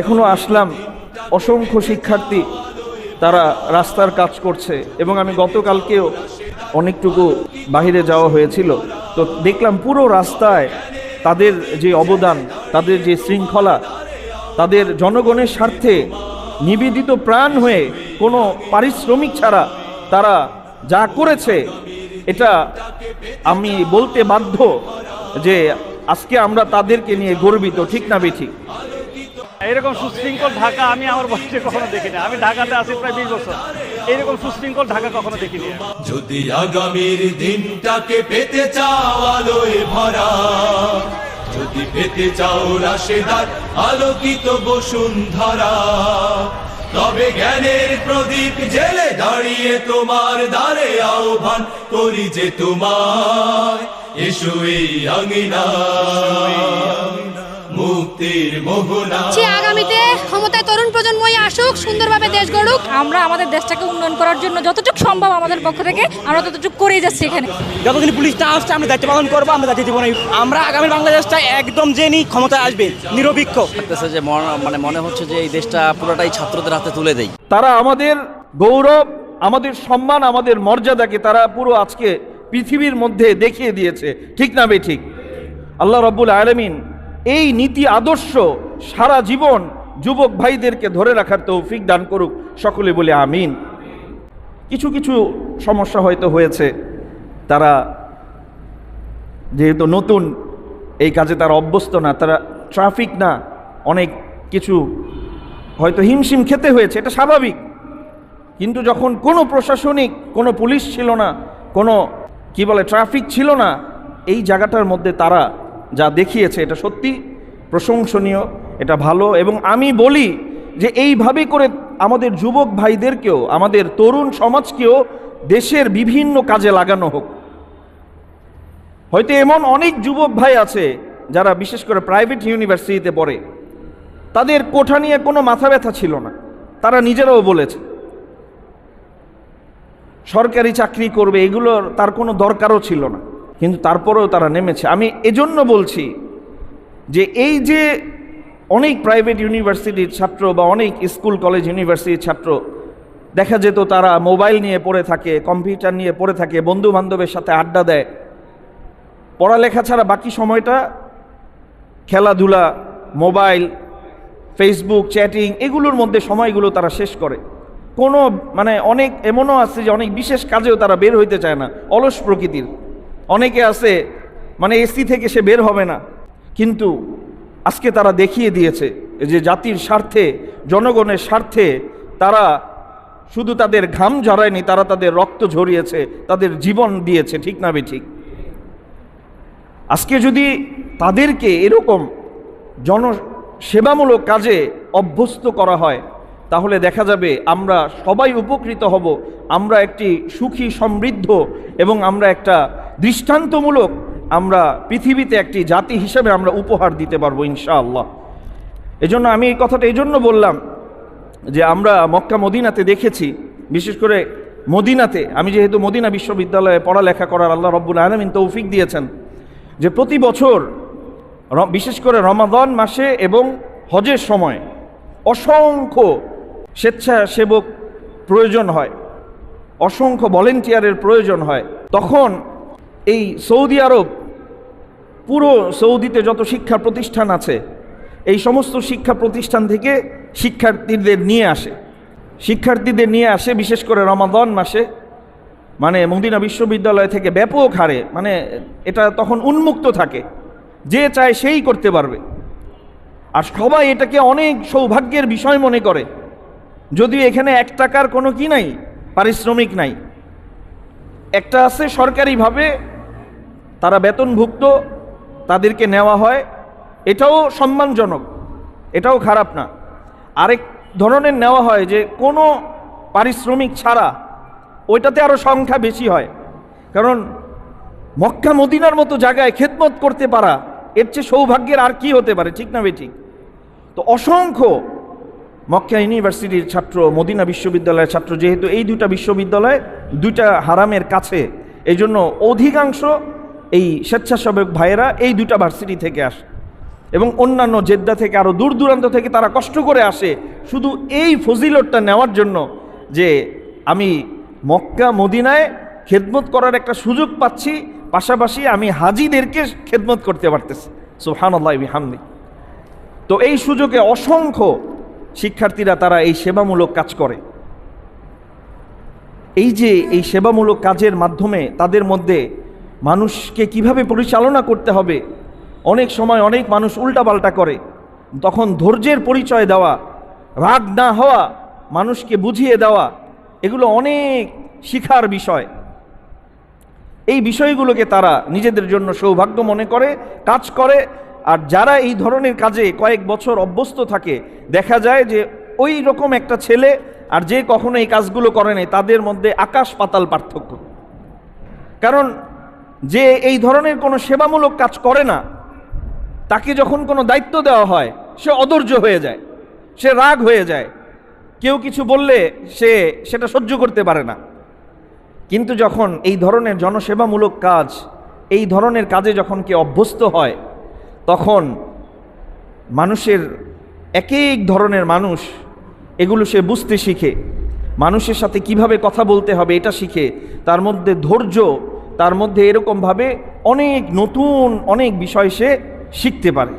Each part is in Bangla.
এখনও আসলাম, অসংখ্য শিক্ষার্থী তারা রাস্তার কাজ করছে এবং আমি গতকালকেও অনেকটুকু বাহিরে যাওয়া হয়েছিল। তো দেখলাম পুরো রাস্তায় তাদের যে অবদান, তাদের যে শৃঙ্খলা, তাদের জনগণের স্বার্থে নিবেদিত প্রাণ হয়ে কোনো পারিশ্রমিক ছাড়া তারা যা করেছে, এটা আমি বলতে বাধ্য যে আজকে আমরা তাদেরকে নিয়ে গর্বিত, ঠিক না, বেঠিক? এরকম সুশৃঙ্খল ঢাকা আমি আমার বয়সে কখনো দেখিনি। আমি ঢাকাতে আছি প্রায় বিশ বছর। এরকম সুশৃঙ্খল ঢাকা কখনো দেখিনি যদি আগামীর দিনটাকে পেতে চাও আলোয় ভরা যদি পেতে চাও রাশেদার আলোকিত বসুন্ধরা তবে জ্ঞানের প্রদীপ জেলে দাঁড়িয়ে তোমার দ্বারে আহ্বান করি যে তোমার এসো এই আঙিনা। মুক্তির মোহনা। যে আগামীতে ক্ষমতায় তরুণ প্রজন্মই আসুক সুন্দরভাবে দেশ গড়ুক আমরা আমাদের দেশটাকে উন্নয়ন করার জন্য যতটুকু সম্ভব আমাদের পক্ষ থেকে আমরা ততটুকু করেই যাচ্ছি এখানে। যতদিন পুলিশ না আসছে আমরা দায়িত্ব পালন করব আমরা দায়িত্ব জীবনে আমরা আগামী বাংলাদেশটা একদম জেনি ক্ষমতায় আসবে নিরপেক্ষ। লাগতেছে যে মন- মানে মনে হচ্ছে যে এই দেশটা পুরোটাই ছাত্রদের হাতে তুলে দেয় তারা আমাদের গৌরব আমাদের সম্মান আমাদের মর্যাদাকে তারা পুরো আজকে পৃথিবীর মধ্যে দেখিয়ে দিয়েছে। ঠিক না বে ঠিক? আল্লাহ রব্বুল আলমিন এই নীতি আদর্শ সারা জীবন যুবক ভাইদেরকে ধরে রাখার তৌফিক দান করুক, সকলে বলে আমিন। কিছু কিছু সমস্যা হয়তো হয়েছে, তারা যেহেতু নতুন এই কাজে তারা অভ্যস্ত না, তারা ট্রাফিক না, অনেক কিছু হয়তো হিমশিম খেতে হয়েছে, এটা স্বাভাবিক। কিন্তু যখন কোনো প্রশাসনিক, কোনো পুলিশ ছিল না, কোনো কি বলে, ট্রাফিক ছিল না, এই জায়গাটার মধ্যে তারা যা দেখিয়েছে, এটা সত্যি প্রশংসনীয়, এটা ভালো। এবং আমি বলি যে এইভাবে করে আমাদের যুবক ভাইদেরকেও, আমাদের তরুণ সমাজকেও দেশের বিভিন্ন কাজে লাগানো হোক। হয়তো এমন অনেক যুবক ভাই আছে যারা বিশেষ করে প্রাইভেট ইউনিভার্সিটিতে পড়ে। তাদের কোঠা নিয়ে কোনো মাথা ব্যথা ছিল না। তারা নিজেরাও বলেছে, সরকারি চাকরি করবে, এগুলোর তার কোনো দরকারও ছিল না। কিন্তু তারপরেও তারা নেমেছে। আমি এজন্য বলছি যে এই যে অনেক প্রাইভেট ইউনিভার্সিটির ছাত্র বা অনেক স্কুল কলেজ ইউনিভার্সিটির ছাত্র, দেখা যেত তারা মোবাইল নিয়ে পড়ে থাকে কম্পিউটার নিয়ে পড়ে থাকে বন্ধু বান্ধবের সাথে আড্ডা দেয়। পড়ালেখা ছাড়া বাকি সময়টা খেলাধুলা মোবাইল ফেসবুক চ্যাটিং এগুলোর মধ্যে সময়গুলো তারা শেষ করে। কোনো মানে অনেক, এমনও আছে যে অনেক বিশেষ কাজেও তারা বের হইতে চায় না, অলস প্রকৃতির। অনেকে আছে মানে এসি থেকে সে বের হবে না। কিন্তু আজকে তারা দেখিয়ে দিয়েছে যে জাতির স্বার্থে, জনগণের স্বার্থে তারা শুধু তাদের ঘাম ঝরায়নি, তারা তাদের রক্ত ঝরিয়েছে, তাদের জীবন দিয়েছে, ঠিক না ঠিক আজকে যদি তাদেরকে এরকম জনসেবামূলক কাজে অভ্যস্ত করা হয়, তাহলে দেখা যাবে আমরা সবাই উপকৃত হব, আমরা একটি সুখী, সমৃদ্ধ এবং আমরা একটা দৃষ্টান্তমূলক আমরা পৃথিবীতে একটি জাতি হিসেবে আমরা উপহার দিতে পারব, ইনশাআল্লাহ। এজন্য আমি এই কথাটা এই জন্য বললাম যে আমরা মক্কা মদিনাতে দেখেছি, বিশেষ করে মদিনাতে, আমি যেহেতু মদিনা বিশ্ববিদ্যালয়ে পড়ালেখা করার আল্লাহ রব্বুল আলমিন তৌফিক দিয়েছেন, যে প্রতি বছর বিশেষ করে রমাদান মাসে এবং হজের সময় অসংখ্য স্বেচ্ছাসেবক প্রয়োজন হয়, অসংখ্য ভলেন্টিয়ারের প্রয়োজন হয়। তখন এই সৌদি আরব, পুরো সৌদিতে যত শিক্ষা প্রতিষ্ঠান আছে, এই সমস্ত শিক্ষা প্রতিষ্ঠান থেকে শিক্ষার্থীদের নিয়ে আসে। শিক্ষার্থীদের নিয়ে আসে, বিশেষ করে রমাদন মাসে মানে মদিনা বিশ্ববিদ্যালয় থেকে ব্যাপক হারে মানে এটা তখন উন্মুক্ত থাকে। যে চায় সেই করতে পারবে। আর সবাই এটাকে অনেক সৌভাগ্যের বিষয় মনে করে। যদিও এখানে এক টাকার কোনো কি নাই, পারিশ্রমিক নাই। একটা আছে সরকারিভাবে তারা বেতনভুক্ত, তাদেরকে নেওয়া হয়। এটাও সম্মানজনক, এটাও খারাপ না। আরেক ধরনের নেওয়া হয় যে কোনো পারিশ্রমিক ছাড়া ওইটাতে আরও সংখ্যা বেশি হয়। কারণ মক্কা মদিনার মতো জায়গায় খেদমত করতে পারা, এর চেয়ে সৌভাগ্যের আর কি হতে পারে? ঠিক না বেঠিক তো অসংখ্য মক্কা ইউনিভার্সিটির ছাত্র, মদিনা বিশ্ববিদ্যালয়ের ছাত্র, যেহেতু এই দুটা বিশ্ববিদ্যালয় দুইটা হারামের কাছে এই জন্য অধিকাংশ এই স্বেচ্ছাসেবক ভাইয়েরা এই দুটা ভার্সিটি থেকে আসে। এবং অন্যান্য জেদ্দা থেকে আরও দূর দূরান্ত থেকে তারা কষ্ট করে আসে শুধু এই ফজিলতটা নেওয়ার জন্য যে আমি মক্কা মদিনায় খেদমত করার একটা সুযোগ পাচ্ছি, পাশাপাশি আমি হাজিদেরকে খেদমত করতে পারতেছি। সুহানুল্লাহ হামদি তো এই সুযোগে অসংখ্য শিক্ষার্থীরা তারা এই সেবামূলক কাজ করে। এই যে এই সেবামূলক কাজের মাধ্যমে তাদের মধ্যে মানুষকে কীভাবে পরিচালনা করতে হবে? অনেক সময় অনেক মানুষ উল্টাপাল্টা করে। তখন ধৈর্যের পরিচয় দেওয়া, রাগ না হওয়া, মানুষকে বুঝিয়ে দেওয়া, এগুলো অনেক শিখার বিষয়। এই বিষয়গুলোকে তারা নিজেদের জন্য সৌভাগ্য মনে করে, কাজ করে। আর যারা এই ধরনের কাজে কয়েক বছর অভ্যস্ত থাকে, দেখা যায় যে ওই রকম একটা ছেলে আর যে কখনো এই কাজগুলো করে নাই, তাদের মধ্যে আকাশ পাতাল পার্থক্য। কারণ যে এই ধরনের কোনো সেবামূলক কাজ করে না, তাকে যখন কোনো দায়িত্ব দেওয়া হয়, সে অধৈর্য হয়ে যায়, সে রাগ হয়ে যায়। কেউ কিছু বললে সে সেটা সহ্য করতে পারে না। কিন্তু যখন এই ধরনের জনসেবামূলক কাজ, এই ধরনের কাজে যখন কে অভ্যস্ত হয়, তখন মানুষের এক এক ধরনের মানুষ, এগুলো সে বুঝতে শিখে। মানুষের সাথে কীভাবে কথা বলতে হবে এটা শিখে, তার মধ্যে ধৈর্য তার মধ্যে এরকমভাবে অনেক নতুন অনেক বিষয় সে শিখতে পারে।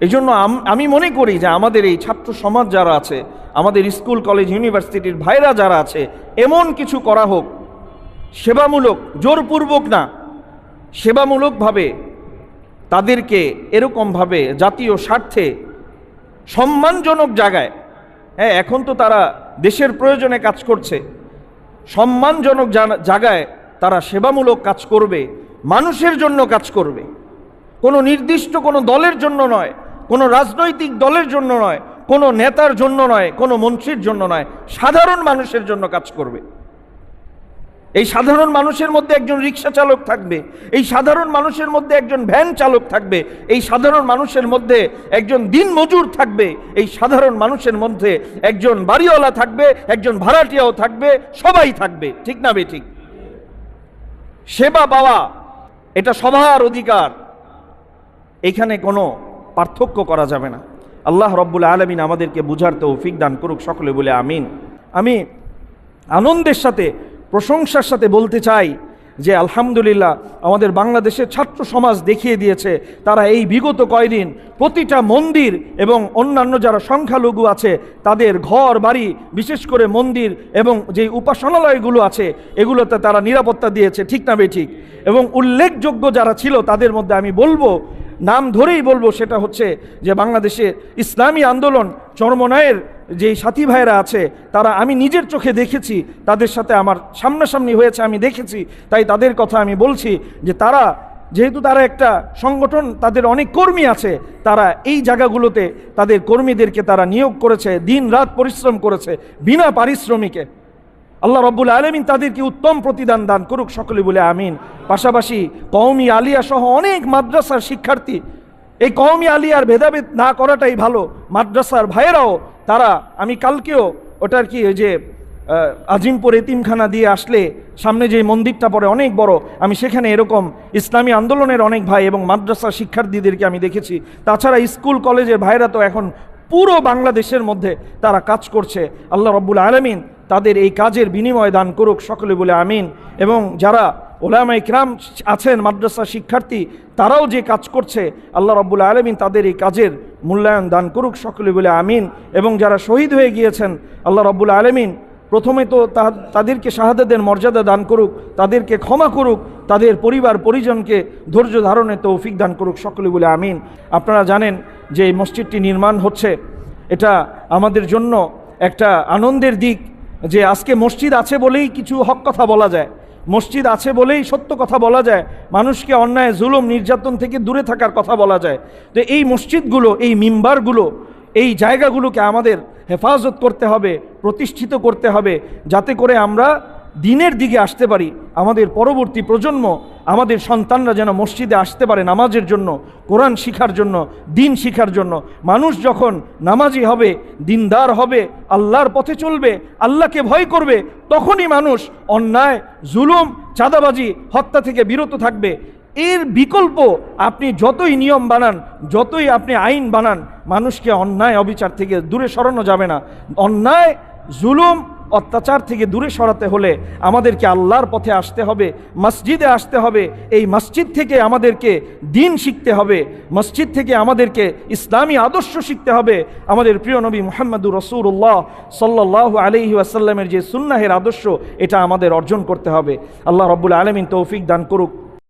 এই জন্য আমি মনে করি যে আমাদের এই ছাত্র সমাজ যারা আছে, আমাদের স্কুল, কলেজ, ইউনিভার্সিটির ভাইরা যারা আছে, এমন কিছু করা হোক, সেবামূলক, জোরপূর্বক না, সেবামূলকভাবে তাদেরকে এরকমভাবে জাতীয় স্বার্থে সম্মানজনক জায়গায় হ্যাঁ এখন তো তারা দেশের প্রয়োজনে কাজ করছে, সম্মানজনক জানা- জায়গায় তারা সেবামূলক কাজ করবে, মানুষের জন্য কাজ করবে। কোনো নির্দিষ্ট কোনো দলের জন্য নয়, কোনো রাজনৈতিক দলের জন্য নয়, কোনো নেতার জন্য নয়, কোনো মন্ত্রীর জন্য নয়, সাধারণ মানুষের জন্য কাজ করবে। এই সাধারণ মানুষের মধ্যে একজন রিক্সা চালক থাকবে, এই সাধারণ মানুষের মধ্যে একজন ভ্যান চালক থাকবে, এই সাধারণ মানুষের মধ্যে একজন দিন মজুর থাকবে, এই সাধারণ মানুষের মধ্যে একজন বাড়িওয়ালা থাকবে, একজন ভাড়াটিয়াও থাকবে, সবাই থাকবে, ঠিক না বে ঠিক? সেবা পাওয়া, এটা সবার অধিকার। এখানে কোনো পার্থক্য করা যাবে না। আল্লাহ রব্বুল আলমিন আমাদেরকে বুঝার তৌফিক দান করুক, সকলে বলে আমিন। আমি আনন্দের সাথে, প্রশংসার সাথে বলতে চাই যে আলহামদুলিল্লাহ আমাদের বাংলাদেশের ছাত্র সমাজ দেখিয়ে দিয়েছে, তারা এই বিগত কয়দিন প্রতিটা মন্দির এবং অন্যান্য যারা সংখ্যালঘু আছে, তাদের ঘর, বাড়ি, বিশেষ করে মন্দির এবং যে উপাসনালয়গুলো আছে, এগুলোতে তারা নিরাপত্তা দিয়েছে, ঠিক না ঠিক? এবং উল্লেখযোগ্য যারা ছিল, তাদের মধ্যে আমি বলব, নাম ধরেই বলব সেটা হচ্ছে যে বাংলাদেশে ইসলামী আন্দোলন চরমনায়ের যে সাথী ভাইরা আছে, তারা আমি নিজের চোখে দেখেছি, তাদের সাথে আমার সামনাসামনি হয়েছে, আমি দেখেছি। তাই তাদের কথা আমি বলছি যে তারা, যেহেতু তারা একটা সংগঠন, তাদের অনেক কর্মী আছে, তারা এই জায়গাগুলোতে তাদের কর্মীদেরকে তারা নিয়োগ করেছে দিন রাত পরিশ্রম করেছে, বিনা পারিশ্রমিকে। আল্লাহ রব্বুল আলমিন তাদেরকে উত্তম প্রতিদান দান করুক সকলে বলে আমিন। পাশাপাশি কওমি আলিয়া সহ অনেক মাদ্রাসার শিক্ষার্থী এই কওমি আলিয়ার ভেদাভেদ না করাটাই ভালো। মাদ্রাসার ভাইয়েরাও, তারা, আমি কালকেও ওটার কি ওই যে আজিমপুর এতিমখানা দিয়ে আসলে সামনে যে মন্দিরটা পড়ে অনেক বড়, আমি সেখানে এরকম ইসলামী আন্দোলনের অনেক ভাই এবং মাদ্রাসা শিক্ষার্থীদেরকে আমি দেখেছি। তাছাড়া স্কুল, কলেজের ভাইরা তো এখন পুরো বাংলাদেশের মধ্যে তারা কাজ করছে। আল্লাহ রব্বুল আলমিন তাদের এই কাজের বিনিময় দান করুক সকলে বলে আমিন। এবং যারা ওলামা ইকরাম আছেন, মাদ্রাসা শিক্ষার্থী, তারাও যে কাজ করছে, আল্লাহ রব্বুল আলমিন তাদের এই কাজের মূল্যায়ন দান করুক, সকলে বলে আমিন। এবং যারা শহীদ হয়ে গিয়েছেন, আল্লাহ রব্বুল আলমিন প্রথমে তো তাদেরকে শাহাদাদের মর্যাদা দান করুক, তাদেরকে ক্ষমা করুক, তাদের পরিবার, পরিজনকে ধৈর্য ধারণে তৌফিক দান করুক, সকলে বলে আমিন। আপনারা জানেন যে এই মসজিদটি নির্মাণ হচ্ছে, এটা আমাদের জন্য একটা আনন্দের দিক যে আজকে মসজিদ আছে বলেই কিছু হক কথা বলা যায়। মসজিদ আছে বলেই সত্য কথা বলা যায়। মানুষকে অন্যায়, জুলুম, নির্যাতন থেকে দূরে থাকার কথা বলা যায়। তো এই মসজিদগুলো, এই মিম্বারগুলো, এই জায়গাগুলোকে আমাদের হেফাজত করতে হবে, প্রতিষ্ঠিত করতে হবে, যাতে করে আমরা দিনের দিকে আসতে পারি, আমাদের পরবর্তী প্রজন্ম, আমাদের সন্তানরা যেন মসজিদে আসতে পারে নামাজের জন্য, কোরআন শিখার জন্য, দিন শিখার জন্য। মানুষ যখন নামাজি হবে, দিনদার হবে, আল্লাহর পথে চলবে, আল্লাহকে ভয় করবে, তখনই মানুষ অন্যায়, জুলুম, চাঁদাবাজি, হত্যা থেকে বিরত থাকবে। এর বিকল্প আপনি যতই নিয়ম বানান, যতই আপনি আইন বানান, মানুষকে অন্যায় অবিচার থেকে দূরে সরানো যাবে না। অন্যায়, জুলুম অত্যাচার থেকে দূরে সরাতে হলে আমাদেরকে আল্লাহর পথে আসতে হবে, মসজিদে আসতে হবে, এই মসজিদ থেকে আমাদেরকে দিন শিখতে হবে, মসজিদ থেকে আমাদেরকে ইসলামী আদর্শ শিখতে হবে। আমাদের প্রিয় নবী মোহাম্মদুর রসুল্লাহ সাল্লাহ আলহি আসাল্লামের যে সুন্নাহের আদর্শ, এটা আমাদের অর্জন করতে হবে। আল্লাহ রব্বুল আলমিন তৌফিক দান করুক।